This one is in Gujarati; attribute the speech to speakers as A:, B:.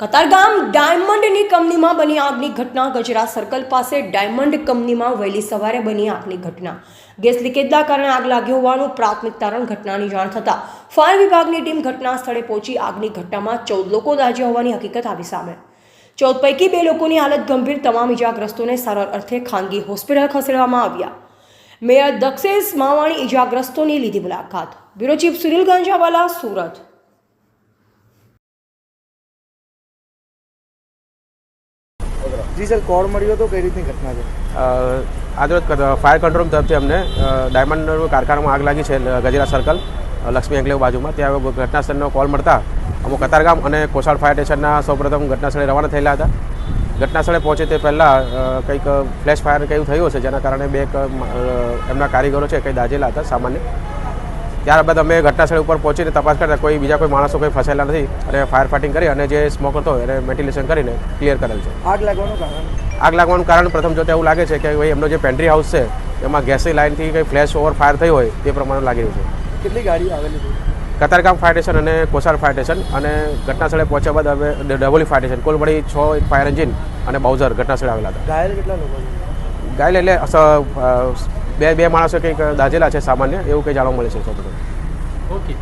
A: કતારગામ ડાયમંડની કંપનીમાં બની આગની ઘટના. ગજરા સર્કલ પાસે ડાયમંડ કંપનીમાં વહેલી સવારે બની આગની ઘટના. ગેસ લીકેજના કારણે આગ લાગી હોવાનું પ્રાથમિક તારણ ઘટનાની જાણ થતાં ફાયર વિભાગની ટીમ ઘટના સ્થળે પહોંચી આગની ઘટનામાં ચૌદ લોકો દાજ્યા હોવાની હકીકત આવી સામે. ચૌદ પૈકી બે લોકોની હાલત ગંભીર. તમામ ઇજાગ્રસ્તોને સારવાર અર્થે ખાનગી હોસ્પિટલ ખસેડવામાં આવ્યા. મેયર દક્ષેશ માવાણી ઇજાગ્રસ્તોની લીધી મુલાકાત. Bureau chief Sunil Ganjawala Surat.
B: જી સર કોલ મળ્યો તો કઈ રીતની ઘટના છે?
C: આજરોજ ફાયર કંટ્રોલ તરફથી અમને ડાયમંડ કારખાનામાં આગ લાગી છે ગજરા સર્કલ લક્ષ્મી એન્કલેવ બાજુમાં. ત્યાં ઘટનાસ્થળનો કોલ મળતા અમુક કતારગામ અને કોસાડ ફાયર સ્ટેશનના સૌપ્રથમ ઘટના સ્થળે રવાના થયેલા હતા. ઘટના સ્થળે પહોંચે તે પહેલાં કંઈક ફ્લેશ ફાયર કયું થયું હશે જેના કારણે બે એમના કારીગરો છે કંઈ દાઝેલા હતા સામાન્ય. ત્યારબાદ અમે ઘટનાસ્થળ ઉપર પહોંચીને તપાસ કરતા કોઈ બીજા કોઈ માણસો કોઈ ફસાયેલા નથી અને ફાયર ફાઇટિંગ કરી અને જે સ્મોક હતો એને વેન્ટિલેશન કરીને ક્લિયર કરેલ છે.
B: આગ લાગવાનું કારણ?
C: આગ લાગવાનું કારણ પ્રથમ જોતા એવું લાગે છે કે ભાઈ એમનો જે પેન્ટ્રી હાઉસ છે એમાં ગેસની લાઇનથી કંઈ ફ્લેશ ઓવર ફાયર થઈ હોય તે પ્રમાણે લાગી રહ્યું છે.
B: કેટલી ગાડીઓ આવેલી છે?
C: કતારગામ ફાયર સ્ટેશન અને કોસાર ફાયર સ્ટેશન અને ઘટના સ્થળે પહોંચ્યા બાદ હવે ડબોલી ફાયર સ્ટેશન. કુલ મળી છ એક ફાયર એન્જિન અને બાઉઝર ઘટના સ્થળે આવેલા હતા.
B: ઘાયલ કેટલા લોકો
C: ઘાયલ એટલે બે બે માણસો કંઈક દાઝેલા છે સામાન્ય એવું કંઈ જાણવા મળે છે
B: ઓકે.